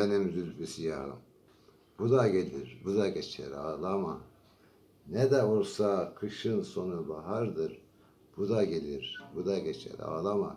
Benim zülfisiyarım. Bu da gelir, bu da geçer ağlama. Ne de olsa kışın sonu bahardır. Bu da gelir, bu da geçer ağlama.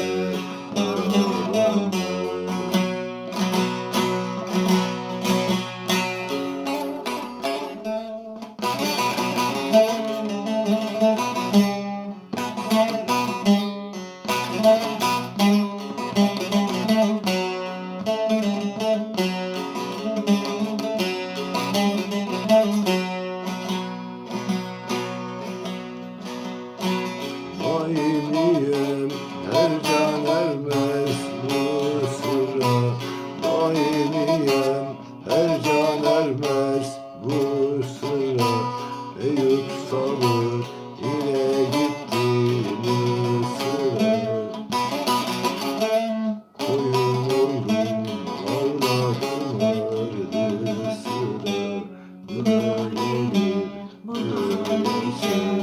Eyüp sabır ile gitti Mısır'a Koyun boylum Allah'ın vardı sıra Buna yeni, buna yeni